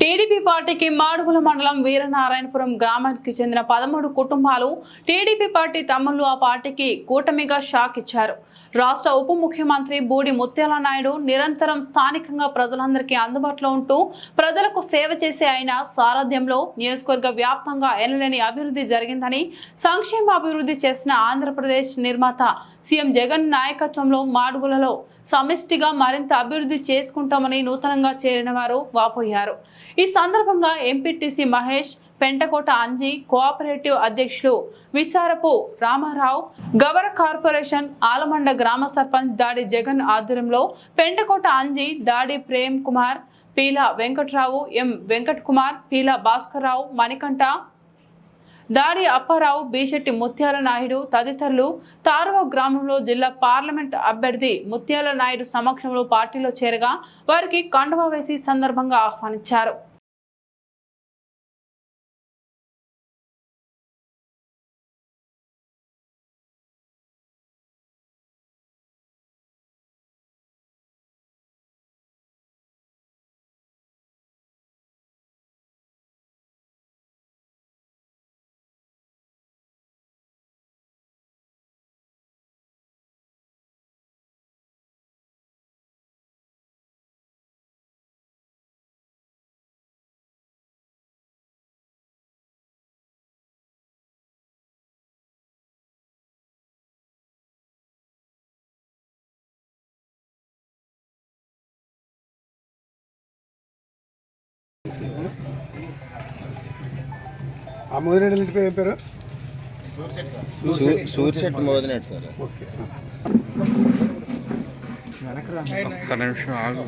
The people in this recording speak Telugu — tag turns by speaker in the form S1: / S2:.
S1: టీడీపీ పార్టీకి మాడుగుల మండలం వీరనారాయణపురం గ్రామానికి చెందిన పదమూడు కుటుంబాలు టీడీపీ పార్టీ తమ్ముళ్ళు ఆ పార్టీకి కూటమిగా షాక్ ఇచ్చారు. రాష్ట్ర ఉప ముఖ్యమంత్రి బూడి ముత్యాల నాయుడు నిరంతరం స్థానికంగా ప్రజలందరికీ అందుబాటులో ఉంటూ ప్రజలకు సేవ చేసే ఆయన సారథ్యంలో నియోజకవర్గ వ్యాప్తంగా ఎనలేని అభివృద్ధి జరిగిందని సంక్షేమ అభివృద్ధి చేసిన ఆంధ్రప్రదేశ్ నిర్మాత సీఎం జగన్ నాయకత్వంలో మాడుగులలో సమిష్టిగా మరింత అభివృద్ధి చేసుకుంటామని నూతనంగా చేరిన వారు వాపోయారు. ఈ సందర్భంగా ఎంపీటీసీ మహేష్ పెంటకోట అంజీ కోఆపరేటివ్ అధ్యక్షులు విశారపు రామారావు గవర కార్పొరేషన్ ఆలమండ గ్రామ సర్పంచ్ దాడి జగన్ ఆధ్వర్యంలో పెంటకోట అంజీ దాడి ప్రేమ్ కుమార్ పీల వెంకట్రావు ఎం వెంకట్ కుమార్ పీల భాస్కర్రావు మణికంఠ దాడి అప్పారావు బీశెట్టి ముత్యాల నాయుడు తదితరులు తారువ గ్రామంలో జిల్లా పార్లమెంట్ అభ్యర్థి ముత్యాల నాయుడు సమక్షంలో పార్టీలో చేరగా వారికి కండువా వేసి సందర్భంగా ఆహ్వానించారు.
S2: ఆ మోదిరెడ్డి ఇంటి పేరు ఏం పేరు?
S3: సూర్యశెట్టి మోదినేడు సార్.
S2: ఓకే.
S4: ఒక్క నిమిషం ఆగు.